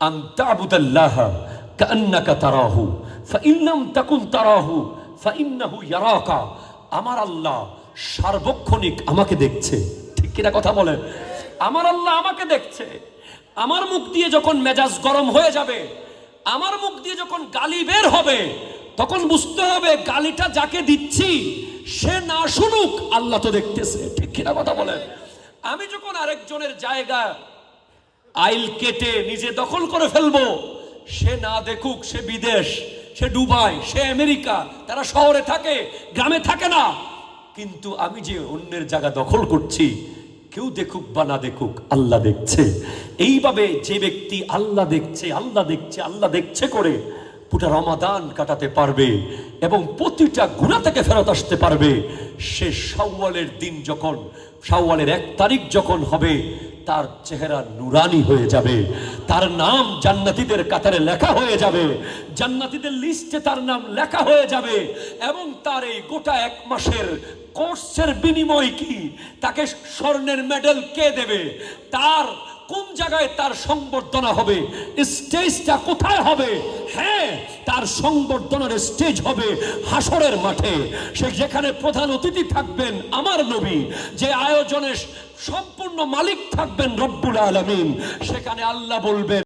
আন তা'বুদাল্লাহ কাআন্নাকা তারাহু fine লাম তাকুন তারাহু ফাইন্নাহু ইয়ারাকা আমার আল্লাহ সার্বক্ষণিক আমাকে দেখছে। ঠিক কিনা কথা বলেন? আমার আল্লাহ আমাকে দেখছে। আমার মুখ দিয়ে যখন মেজাজ গরম হয়ে যাবে, আমার মুখ দিয়ে যখন গালি বের হবে, তখন বুঝতে হবে গালিটা যাকে দিচ্ছি, সে না শুনুক, আল্লাহ তো দেখতেছে। ঠিক কিনা কথা বলেন? আমি যখন আরেকজনের জায়গা আইল কেটে নিজে দখল করে ফেলব। সে না দেখুক, সে বিদেশ, সে দুবাই, সে আমেরিকা, তারা শহরে থাকে, গ্রামে থাকে না। কিন্তু আমি যে অন্যের জায়গা দখল করছি, কেউ দেখুক বা না দেখুক, আল্লাহ দেখছে। এইভাবে যে ব্যক্তি আল্লাহ দেখছে আল্লাহ দেখছে আল্লাহ দেখছে করে পুরো রমাদান কাটাতে পারবে এবং প্রতিটা গুণা থেকে ফেরত আসতে পারবে। সে শাওয়ালের দিন যখন, শাওয়ালের এক তারিখ যখন হবে তার চেহারা নুরানি হয়ে যাবে। তার নাম জান্নাতীদের কাতারে লেখা হয়ে যাবে। জান্নাতীদের লিস্টে তার নাম লেখা হয়ে যাবে। এবং তার এই গোটা এক মাসের কোর্সের বিনিময় কি? তাকে স্বর্ণের মেডেল কে দেবে? তার কোন জায়গায় তার সংবর্ধনা হবে? স্টেজটা কোথায় হবে? হ্যাঁ তার সংবর্ধনার স্টেজ হবে হাসরের মাঠে। সে যেখানে প্রধান অতিথি থাকবেন আমার নবী, যে আয়োজনে সম্পূর্ণ মালিক থাকবেন রব্বুল আলমিন। সেখানে আল্লাহ বলবেন